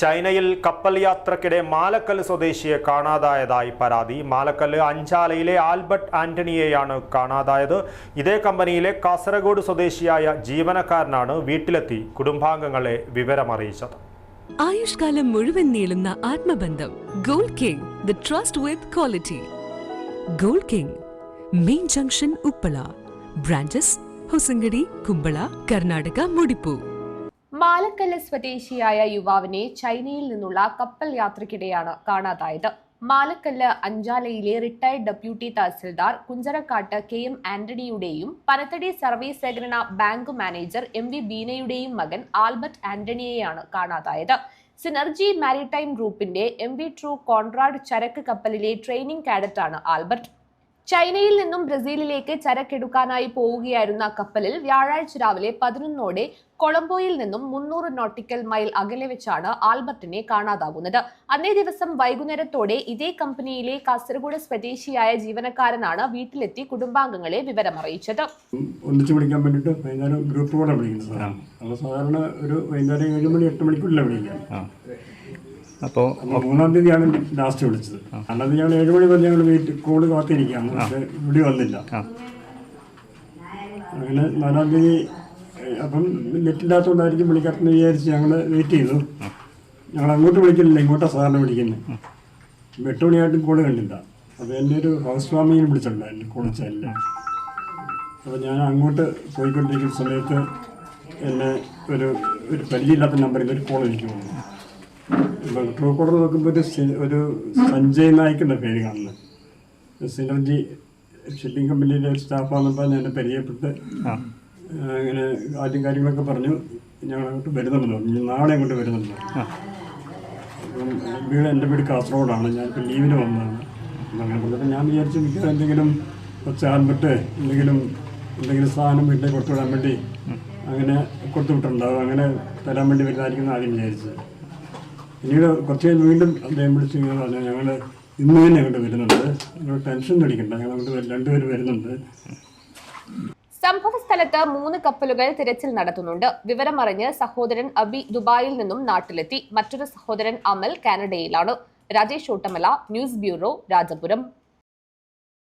ചൈനയിൽ കപ്പൽ യാത്രക്കിടെ മാലക്കൽ സ്വദേശിയെ കാണാതായതായി പരാതി. മാലക്കല്ല് അഞ്ചാലയിലെ ആൽബർട്ട് ആന്റണിയെയാണ് കാണാതായത്. ഇതേ കമ്പനിയിലെ കാസർഗോഡ് സ്വദേശിയായ ജീവനക്കാരനാണ് വീട്ടിലെത്തി കുടുംബാംഗങ്ങളെ വിവരമറിയിച്ചത്. ആയുഷ്കാലം മുഴുവൻ നീളുന്ന ആത്മബന്ധം gold king the trust with quality gold king main junction Uppala branches Hosangadi Kumbla Karnataka മുടിപ്പൂ. Malakkallu സ്വദേശിയായ യുവാവിനെ ചൈനയിൽ നിന്നുള്ള കപ്പൽ യാത്രക്കിടെയാണ് കാണാതായത്. Malakkallu അഞ്ചാലയിലെ retired deputy tahsildar Kunjarakkattu K M ആന്റണിയുടെയും Panathady service സഹകരണ ബാങ്ക് മാനേജർ എം വി ബീനയുടെയും മകൻ ആൽബർട്ട് ആന്റണിയെയാണ് കാണാതായത്. സിനർജി മാരിടൈം ഗ്രൂപ്പിന്റെ എം വി ട്രൂ കോൺറാഡ് ചരക്ക് കപ്പലിലെ ട്രെയിനിങ് കാഡറ്റാണ് ആൽബർട്ട്. ചൈനയിൽ നിന്നും ബ്രസീലിലേക്ക് ചരക്കെടുക്കാനായി പോവുകയായിരുന്ന കപ്പലിൽ വ്യാഴാഴ്ച രാവിലെ പതിനൊന്നോടെ കൊളംബോയിൽ നിന്നും മുന്നൂറ് നോട്ടിക്കൽ മൈൽ അകലെ വെച്ചാണ് ആൽബർട്ടിനെ കാണാതാകുന്നത്. അന്നേ ദിവസം വൈകുന്നേരത്തോടെ ഇതേ കമ്പനിയിലെ കാസർഗോഡ് സ്വദേശിയായ ജീവനക്കാരനാണ് വീട്ടിലെത്തി കുടുംബാംഗങ്ങളെ വിവരമറിയിച്ചത്. ഒന്നിച്ചു വിളിക്കാൻ വേണ്ടിയിട്ട് വൈകുന്നേരം ഗ്രൂപ്പ് കൂടെ വിളിക്കുന്നത്. അപ്പോൾ സാധാരണ ഒരു വൈകുന്നേരം ഏഴ് മണി എട്ട് മണിക്കുള്ളിൽ വിളിക്കാം അപ്പോൾ മൂന്നാം തീയതിയാണ് ലാസ്റ്റ് വിളിച്ചത്. രണ്ടാം തീയതി ഞങ്ങൾ ഏഴ് മണി വരെ ഞങ്ങൾ വെയിറ്റ് കോൾ കാത്തിരിക്കുകയാണ്. പക്ഷേ ഇവിടെ വന്നില്ല. അങ്ങനെ നാലാം തീയതി അപ്പം നെറ്റില്ലാത്തതുകൊണ്ടായിരിക്കും വിളിക്കാത്തെന്ന് വിചാരിച്ച് ഞങ്ങൾ വെയിറ്റ് ചെയ്തു. ഞങ്ങൾ അങ്ങോട്ട് വിളിക്കുന്നില്ല ഇങ്ങോട്ടാണ് സാധാരണ വിളിക്കുന്നത് എട്ട് മണിയായിട്ടും കോൾ കണ്ടില്ല. അപ്പോൾ എന്റെ ഒരു ഹൗസ് വാമിങ്ങിന് വിളിച്ചിട്ടുണ്ടായിരുന്നു കുളിച്ചല്ല അപ്പോൾ ഞാൻ അങ്ങോട്ട് പോയിക്കൊണ്ടിരിക്കുന്ന സമയത്ത് എന്നെ ഒരു ഒരു പരിചയമില്ലാത്ത നമ്പറിൽ ഒരു കോൾ എനിക്ക് വന്നു. ട്രൂ നോക്കുമ്പോൾ ഒരു ഒരു സഞ്ജയ് നായിക്കിന്റെ പേര് കാണുന്നത്. സിനർജി ഷിപ്പിംഗ് കമ്പനിയിലെ ഒരു സ്റ്റാഫാണെന്ന് പറഞ്ഞ് എന്നെ പരിചയപ്പെട്ട് അങ്ങനെ ആദ്യം കാര്യങ്ങളൊക്കെ പറഞ്ഞു ഞങ്ങൾ അങ്ങോട്ട് വരുന്നുണ്ടല്ലോ ഇനി നാളെ അങ്ങോട്ട് വരുന്നുണ്ടല്ലോ അപ്പം വീട് എന്റെ വീട് കാസർഗോഡാണ്. ഞാനിപ്പോൾ ലീവിന് വന്നതാണ്. അങ്ങനെ പറഞ്ഞപ്പോൾ ഞാൻ വിചാരിച്ചു മിക്ക എന്തെങ്കിലും കുറച്ച് ആൽബർട്ട് എന്തെങ്കിലും എന്തെങ്കിലും സാധനം വീട്ടിലേക്ക് കൊടുത്തു വിടാൻ വേണ്ടി അങ്ങനെ കൊടുത്തു വിട്ടിട്ടുണ്ടാവും അങ്ങനെ തരാൻ വേണ്ടി വരുന്നതായിരിക്കും ആദ്യം വിചാരിച്ചത്. പിന്നീട് കുറച്ച് കഴിഞ്ഞ് വീണ്ടും അദ്ദേഹം വിളിച്ച് ഇങ്ങനെ പറഞ്ഞു ഞങ്ങൾ ഇന്ന് തന്നെ അങ്ങോട്ട് വരുന്നുണ്ട്. നിങ്ങൾ ടെൻഷൻ അടിക്കണ്ട. ഞങ്ങൾ അങ്ങോട്ട് രണ്ടുപേരും വരുന്നുണ്ട്. സംഭവ സ്ഥലത്ത് മൂന്ന് കപ്പലുകൾ തിരച്ചിൽ നടത്തുന്നുണ്ട്. വിവരമറിഞ്ഞ് സഹോദരൻ അബി ദുബായിൽ നിന്നും നാട്ടിലെത്തി. മറ്റൊരു സഹോദരൻ Amal കാനഡയിലാണ്. Rajesh Ottamala news bureau Rajapuram.